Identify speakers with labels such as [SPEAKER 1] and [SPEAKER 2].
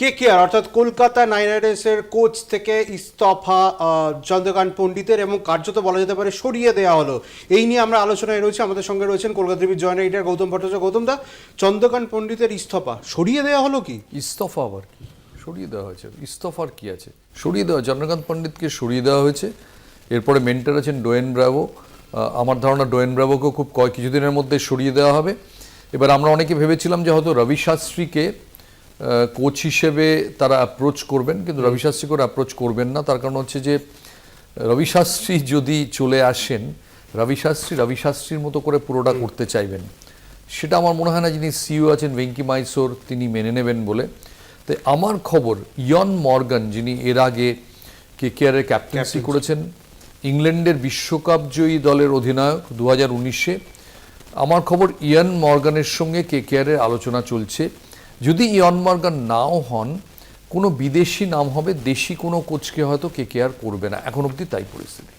[SPEAKER 1] কে কে আর? অর্থাৎ কলকাতা নাইট রাইডার্সের কোচ থেকে ইস্তফা চন্দ্রকান্ত পণ্ডিতের এবং কার্যত বলা যেতে পারে সরিয়ে দেওয়া হলো। এই নিয়ে আমরা আলোচনায় রয়েছি। আমাদের সঙ্গে রয়েছেন কলকাতা টিভির জয়েন্ট এডিটর গৌতম ভট্টাচার্য। গৌতম দা, চন্দ্রকান্ত পণ্ডিতের ইস্তফা, সরিয়ে দেওয়া হলো কি?
[SPEAKER 2] ইস্তফা আবার কি? সরিয়ে দেওয়া হয়েছে। ইস্তফার কি আছে? সরিয়ে দেওয়া, চন্দ্রকান্ত পণ্ডিতকে সরিয়ে দেওয়া হয়েছে। এরপরে মেন্টার আছেন ডোয়েন ব্রাভো। আমার ধারণা ডোয়েন ব্রাভোকেও খুব কয়, কিছুদিনের মধ্যে সরিয়ে দেওয়া হবে। এবার আমরা অনেকে ভেবেছিলাম যে হয়তো রবি শাস্ত্রীকে কোচ হিসেবে তারা অ্যাপ্রোচ করবেন কিন্তু রবি শাস্ত্রী করে অ্যাপ্রোচ করবেন না। তার কারণ হচ্ছে যে রবি শাস্ত্রী যদি চলে আসেন রবি শাস্ত্রী রবি শাস্ত্রীর মতো করে পুরোটা করতে চাইবেন। সেটা আমার মনে হয় না যিনি সিইও আছেন ভেঙ্কি মাইসোর তিনি মেনে নেবেন বলে। তাই আমার খবর ইয়ন মর্গান যিনি এর আগে কে কেয়ারের ক্যাপ্টেন্সি করেছেন ইংল্যান্ডের বিশ্বকাপ জয়ী দলের অধিনায়ক দু হাজার উনিশে। আমার খবর ইয়ান মর্গানের সঙ্গে কে কেয়ারের আলোচনা চলছে। যদি ইয়ন মর্গান নাও হন, কোনো বিদেশি নাম হবে, দেশি কোনো কোচকে হয়তো কে কেয়ার করবে না। এখন অবধি তাই পরিস্থিতি।